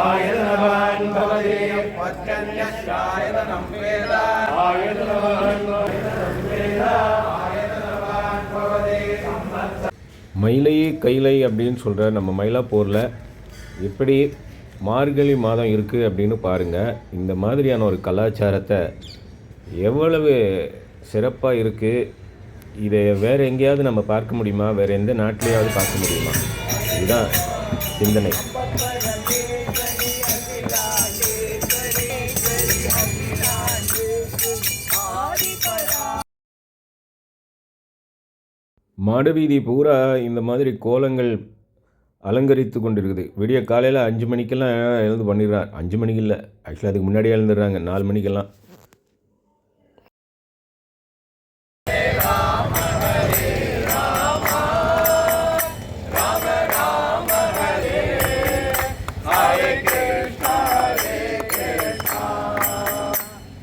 आयतनवान् भवति पर्जन्यस्यायतनं वेद आयतनवान् वेद आयतनवान् भवति மயிலையே கைலை அப்படின்னு சொல்கிற நம்ம மயிலாப்பூரில் எப்படி மார்கழி மாதம் இருக்குது அப்படின்னு பாருங்கள் இந்த மாதிரியான ஒரு கலாச்சாரத்தை எவ்வளவு சிறப்பாக இருக்குது இதை வேறு எங்கேயாவது நம்ம பார்க்க முடியுமா வேறு எந்த நாட்டிலையாவது பார்க்க முடியுமா இதுதான் சிந்தனை. மாடவீதி பூரா இந்த மாதிரி கோலங்கள் அலங்கரித்து கொண்டிருக்குது. விடிய காலையில் அஞ்சு மணிக்கெல்லாம் எழுந்து பண்ணிடுறான். அஞ்சு மணிக்கு இல்லை. ஆக்சுவலாக அதுக்கு முன்னாடியே எழுந்துடுறாங்க. நாலு மணிக்கெல்லாம்.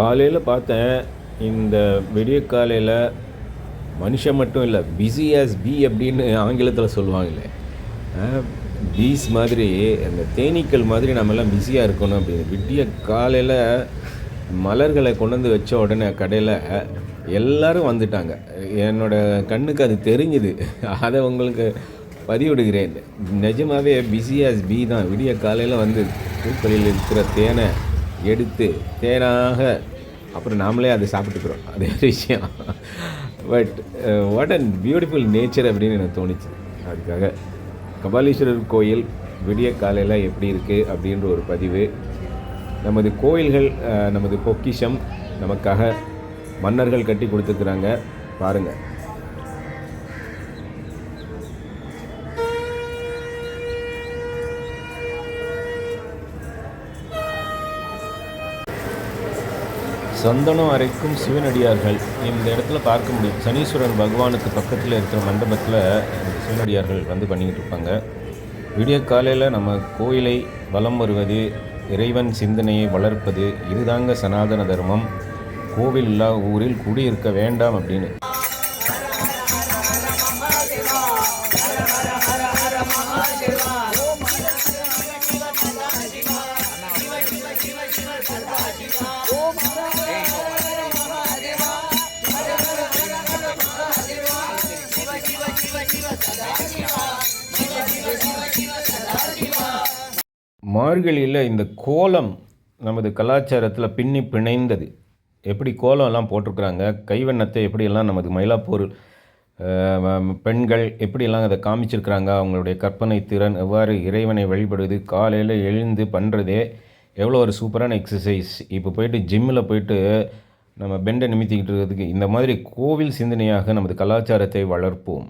காலையில் பார்த்தேன் இந்த விடிய காலையில் மனுஷன் மட்டும் இல்லை பிஸி ஆஸ் பி அப்படின்னு ஆங்கிலத்தில் சொல்லுவாங்களே. பீஸ் மாதிரி அந்த தேனீக்கள் மாதிரி நம்மெல்லாம் பிஸியாக இருக்கணும் அப்படின்னு. விடிய காலையில் மலர்களை கொண்டு வந்து வச்ச உடனே கடையில் எல்லாரும் வந்துட்டாங்க. என்னோடய கண்ணுக்கு அது தெரிஞ்சுது. அதை உங்களுக்கு பதிவிடுகிறேன். நிஜமாகவே பிஸி ஆஸ் பி தான். விடிய காலையில் வந்து பூக்களில் இருக்கிற தேனை எடுத்து தேனாக அப்புறம் நாமளே அதை சாப்பிட்டுக்கிறோம். அதே விஷயம். But what and beautiful nature அப்படின்னு எனக்கு தோணுச்சு. அதுக்காக கபாலீஸ்வரர் கோயில் விடிய காலையில் எப்படி இருக்குது அப்படின்ற ஒரு பதிவு. நமது கோயில்கள் நமது பொக்கிஷம் நமக்காக மன்னர்கள் கட்டி கொடுத்துருக்குறாங்க. பாருங்கள் சந்தனம் அரைக்கும் சிவனடியார்கள். இந்த இடத்துல பார்க்க முடியும். சனீஸ்வரன் பகவானுக்கு பக்கத்தில் இருக்கிற மண்டபத்தில் சிவனடியார்கள் வந்து பண்ணிக்கிட்டு இருப்பாங்க. விடிய காலையில் நம்ம கோயிலை வலம் வருவது இறைவன் சிந்தனையை வளர்ப்பது இதுதாங்க சனாதன தர்மம். கோவில் இல்லா ஊரில் குடியிருக்க வேண்டாம் அப்படின்னு. மார்கழியில் இந்த கோலம் நமது கலாச்சாரத்தில் பின்னி பிணைந்தது. எப்படி கோலம்லாம் போட்டிருக்கிறாங்க? கைவண்ணத்தை எப்படியெல்லாம் நமது மயிலாப்பூர் பெண்கள் எப்படியெல்லாம் அதை காமிச்சிருக்கிறாங்க? அவங்களுடைய கற்பனை திறன் எவ்வாறு இறைவனை வழிபடுவது காலையில் எழுந்து பண்ணுறதே எவ்வளோ ஒரு சூப்பரான எக்ஸசைஸ் இப்போ போயிட்டு ஜிம்மில் போயிட்டு நம்ம பெண்டை நிமித்திக்கிட்டு இருக்கிறதுக்கு இந்த மாதிரி கோவில் சிந்தனையாக நமது கலாச்சாரத்தை வளர்ப்போம்.